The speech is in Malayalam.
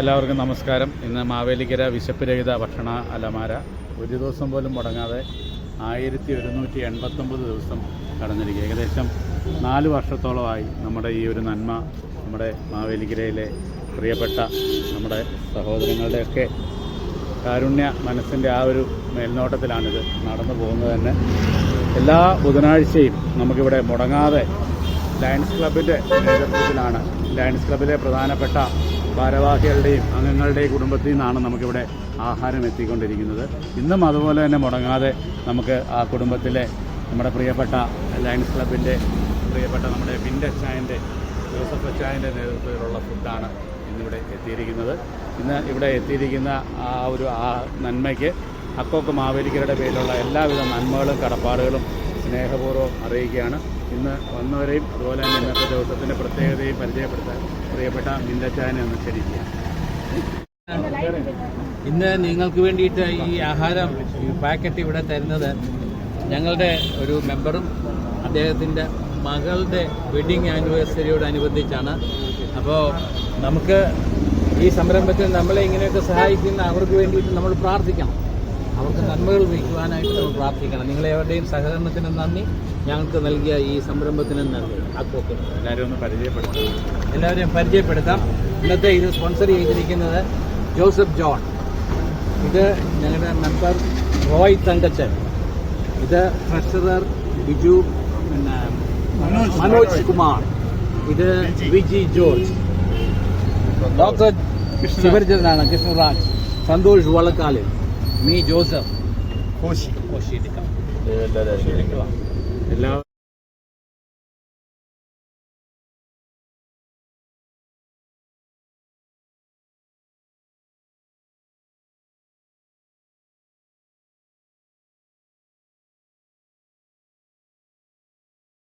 എല്ലാവർക്കും നമസ്കാരം. ഇന്ന് മാവേലിക്കര വിശപ്പ് രഹിത ഭക്ഷണ അലമാര ഒരു ദിവസം പോലും മുടങ്ങാതെ ആയിരത്തി ഒരുന്നൂറ്റി എൺപത്തൊമ്പത് ദിവസം കടന്നിരിക്കുക. ഏകദേശം നാല് വർഷത്തോളമായി നമ്മുടെ ഈ ഒരു നന്മ നമ്മുടെ മാവേലിക്കരയിലെ പ്രിയപ്പെട്ട നമ്മുടെ സഹോദരങ്ങളുടെയൊക്കെ കാരുണ്യ മനസ്സിന്റെ ആ ഒരു മേൽനോട്ടത്തിലാണിത് നടന്നു പോകുന്നത് തന്നെ. എല്ലാ ബുധനാഴ്ചയും നമുക്കിവിടെ മുടങ്ങാതെ ലയൺസ് ക്ലബിന്റെ നേതൃത്വത്തിലാണ് ലയൺസ് ക്ലബിലെ പ്രധാനപ്പെട്ട ഭാരവാഹികളുടെയും അംഗങ്ങളുടെയും കുടുംബത്തിൽ നിന്നാണ് നമുക്കിവിടെ ആഹാരം എത്തിക്കൊണ്ടിരിക്കുന്നത്. ഇന്നും അതുപോലെ തന്നെ മുടങ്ങാതെ നമുക്ക് ആ കുടുംബത്തിലെ നമ്മുടെ പ്രിയപ്പെട്ട ലയൺസ് ക്ലബിന്റെ പ്രിയപ്പെട്ട നമ്മുടെ വിൻഡച്ചായന്റെ ജോസഫ് അച്ചായന്റെ നേതൃത്വത്തിലുള്ള ഫുഡാണ് ഇന്നിവിടെ എത്തിയിരിക്കുന്നത്. ഇന്ന് ഇവിടെ എത്തിയിരിക്കുന്ന ആ ഒരു ആ നന്മയ്ക്ക് അക്കോക്ക് മാവേലിക്കരുടെ പേരിലുള്ള എല്ലാവിധ നന്മകളും കടപ്പാടുകളും സ്നേഹപൂർവം അറിയിക്കുകയാണ്. ഇന്ന് വന്നവരെയും അതുപോലെ തന്നെ ഇന്നത്തെ ദിവസത്തിന്റെ പ്രത്യേകതയും പരിചയപ്പെടുത്താൻ പ്രിയപ്പെട്ട മിന്തച്ചായനെ ഒന്ന് ക്ഷണിക്കുക ഇന്ന് നിങ്ങൾക്ക് വേണ്ടിയിട്ട് ഈ ആഹാരം പാക്കറ്റ് ഇവിടെ തരുന്നത് ഞങ്ങളുടെ ഒരു മെമ്പറും അദ്ദേഹത്തിന്റെ മകളുടെ വെഡിങ് ആനിവേഴ്സറിയോടനുബന്ധിച്ചാണ് അപ്പോൾ നമുക്ക് ഈ സംരംഭത്തിൽ നമ്മളെ ഇങ്ങനെയൊക്കെ സഹായിക്കുന്ന അവർക്ക് വേണ്ടിയിട്ട് നമ്മൾ പ്രാർത്ഥിക്കണം. അവർക്ക് നന്മകൾ വയ്ക്കുവാനായിട്ട് നമ്മൾ പ്രാർത്ഥിക്കണം. നിങ്ങളെവരുടെയും സഹകരണത്തിന് നന്ദി. ഞങ്ങൾക്ക് നൽകിയ ഈ സംരംഭത്തിന് നന്ദി. ആക്കോക്ക് എല്ലാവരും ഒന്ന് പരിചയപ്പെടുത്താം എല്ലാവരെയും പരിചയപ്പെടുത്താം. ഇന്നത്തെ ഇത് സ്പോൺസർ ചെയ്തിരിക്കുന്നത് ജോസഫ് ജോൺ. ഇത് ഞങ്ങളുടെ മെമ്പർ റോയ് തങ്കച്ചൻ. ഇത് ട്രഷറർ ബിജു പിന്നെ മനോജ് കുമാർ. ഇത് വിജി ജോർജ്. ഡോക്ടർ ശിവരജനാണ് കൃഷ്ണരാജ്. സന്തോഷ് വളക്കാലിൽ മീ ജോസഫ്. കോശി. കോശി എടുക്കാം. എല്ലാ